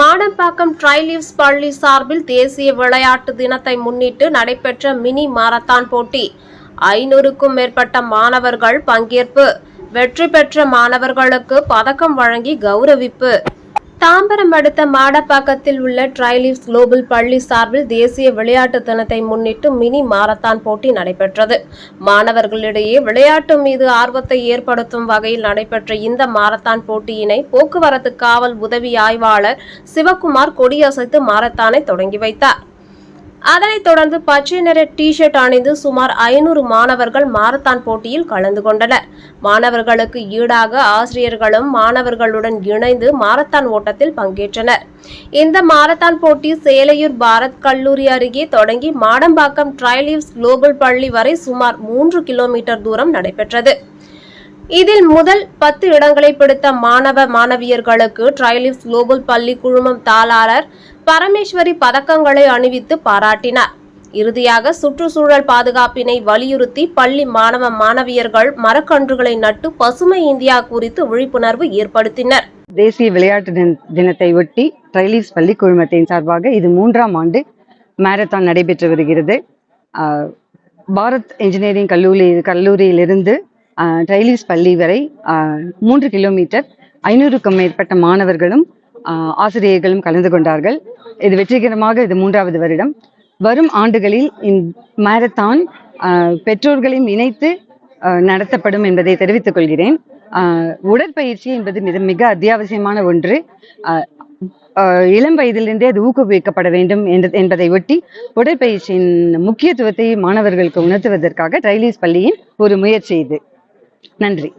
மாடம்பாக்கம் ட்ரைலீவ்ஸ் பள்ளி சார்பில் தேசிய விளையாட்டு தினத்தை முன்னிட்டு நடைபெற்ற மினி மாரத்தான் போட்டி. ஐநூறுக்கும் மேற்பட்ட மாணவர்கள் பங்கேற்பு. வெற்றி பெற்ற மாணவர்களுக்கு பதக்கம் வழங்கி கௌரவிப்பு. தாம்பரம் அடுத்த மாடப்பாக்கத்தில் உள்ள ட்ரைலிவ்ஸ் குளோபல் பள்ளி சார்பில் தேசிய விளையாட்டு தினத்தை முன்னிட்டு மினி மாரத்தான் போட்டி நடைபெற்றது. மாணவர்களிடையே விளையாட்டு மீது ஆர்வத்தை ஏற்படுத்தும் வகையில் நடைபெற்ற இந்த மாரத்தான் போட்டியினை போக்குவரத்து காவல் உதவி ஆய்வாளர் சிவக்குமார் கொடியசைத்து மாரத்தானை தொடங்கி வைத்தார். அதனைத் தொடர்ந்து பச்சை நிற டி ஷர்ட் அணிந்து சுமார் ஐநூறு மாணவர்கள் மாரத்தான் போட்டியில் கலந்து கொண்டனர். மாணவர்களுக்கு ஈடாக ஆசிரியர்களும் மாணவர்களுடன் இணைந்து மாரத்தான் ஓட்டத்தில் பங்கேற்றனர். இந்த மாரத்தான் போட்டி சேலையூர் பாரத் கல்லூரி அருகே தொடங்கி மாடம்பாக்கம் ட்ரைலீவ்ஸ் குளோபல் பள்ளி வரை சுமார் மூன்று கிலோமீட்டர் தூரம் நடைபெற்றது. இதில் முதல் பத்து இடங்களை பிடித்த மாணவ மாணவியர்களுக்கு ட்ரைலிவ்ஸ் குளோபல் பள்ளி குழுமம் தாளாளர் பரமேஸ்வரி பதக்கங்களை அணிவித்து பாராட்டினார். இறுதியாக சுற்றுச்சூழல் பாதுகாப்பினை வலியுறுத்தி பள்ளி மாணவ மாணவியர்கள் மரக்கன்றுகளை நட்டு பசுமை இந்தியா குறித்து விழிப்புணர்வு ஏற்படுத்தினர். தேசிய விளையாட்டு தினத்தை ஒட்டி ட்ரைலீஸ் பள்ளி குழுமத்தின் சார்பாக இது மூன்றாம் ஆண்டு மாரத்தான் நடைபெற்று வருகிறது. ஆஹ், பாரத் இன்ஜினியரிங் கல்லூரி கல்லூரியிலிருந்து ஆஹ், ட்ரைலீஸ் பள்ளி வரை மூன்று கிலோமீட்டர் ஐநூறுக்கும் மேற்பட்ட மாணவர்களும் ஆஹ், ஆசிரியர்களும் கலந்து கொண்டார்கள். இது வெற்றிகரமாக இது மூன்றாவது வருடம். வரும் ஆண்டுகளில் மாரத்தான் ஆஹ், பெற்றோர்களையும் இணைத்து நடத்தப்படும் என்பதை தெரிவித்துக் கொள்கிறேன். ஆஹ், உடற்பயிற்சி என்பது மிக மிக அத்தியாவசியமான ஒன்று. ஆஹ், ஆஹ், இளம் வயதிலிருந்தே அது ஊக்குவிக்கப்பட வேண்டும் என்ற- என்பதை ஒட்டி உடற்பயிற்சியின் முக்கியத்துவத்தை மாணவர்களுக்கு உணர்த்துவதற்காக ட்ரைலீஸ் பள்ளியின் ஒரு முயற்சி இது. நன்றி.